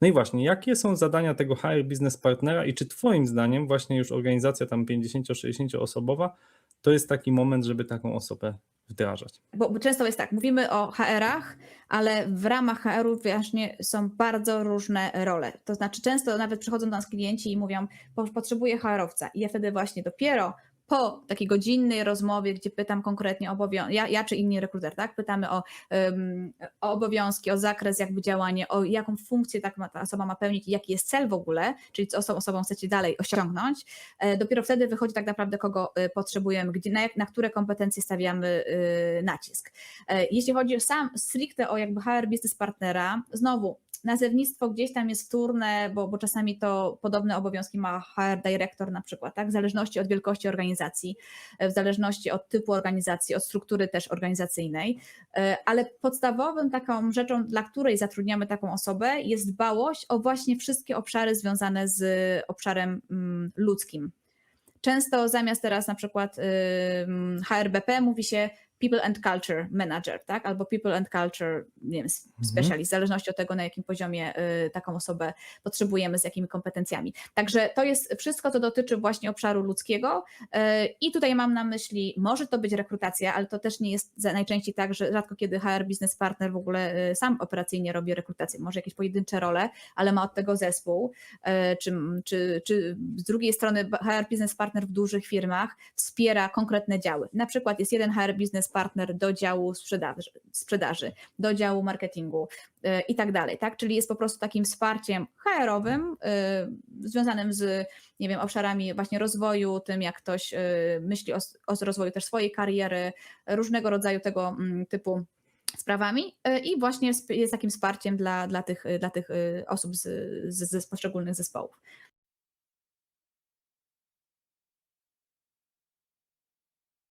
No i właśnie, jakie są zadania tego HR Business Partnera i czy Twoim zdaniem właśnie już organizacja tam 50-60 osobowa to jest taki moment, żeby taką osobę wdrażać? Bo, bo często jest tak, mówimy o HR-ach, ale w ramach HR-ów właśnie są bardzo różne role. To znaczy często nawet przychodzą do nas klienci i mówią, "Po- potrzebuję HR-owca i ja wtedy właśnie dopiero po takiej godzinnej rozmowie, gdzie pytam konkretnie o obowiązki, ja, ja czy inni rekruter, tak? Pytamy o, ym, o obowiązki, o zakres jakby działania, o jaką funkcję tak ma, ta osoba ma pełnić i jaki jest cel w ogóle, czyli co osobą, osobą chcecie dalej osiągnąć. E, Dopiero wtedy wychodzi tak naprawdę, kogo y, potrzebujemy, gdzie, na, na które kompetencje stawiamy y, nacisk. E, Jeśli chodzi sam stricte o jakby HR business partnera, znowu nazewnictwo gdzieś tam jest wtórne, bo, bo czasami to podobne obowiązki ma HR dyrektor na przykład, tak? w zależności od wielkości organizacji, e, w zależności od typu organizacji, od struktury też organizacyjnej, E, ale podstawowym taką rzeczą, dla której zatrudniamy taką osobę jest dbałość o właśnie wszystkie obszary związane z obszarem mm, ludzkim. Często zamiast teraz na przykład HRBP mówi się People and Culture Manager, tak? Albo People and Culture, nie wiem, specialist, w zależności od tego, na jakim poziomie y, taką osobę potrzebujemy, z jakimi kompetencjami. Także to jest wszystko, co dotyczy właśnie obszaru ludzkiego y, i tutaj mam na myśli, może to być rekrutacja, ale to też nie jest najczęściej tak, że rzadko kiedy HR Business Partner w ogóle y, sam operacyjnie robi rekrutację, może jakieś pojedyncze role, ale ma od tego zespół, czy, czy, czy z drugiej strony HR Business Partner w dużych firmach wspiera konkretne działy. Na przykład jest jeden HR Business Partner do działu sprzedaży, sprzedaży do działu marketingu e, i tak dalej, tak? Czyli jest po prostu takim wsparciem HR-owym e, związanym z, nie wiem, obszarami właśnie rozwoju, tym jak ktoś e, myśli o, o rozwoju też swojej kariery, różnego rodzaju tego mm, typu sprawami i właśnie jest takim wsparciem dla, dla, tych, dla tych osób z, z, z poszczególnych zespołów.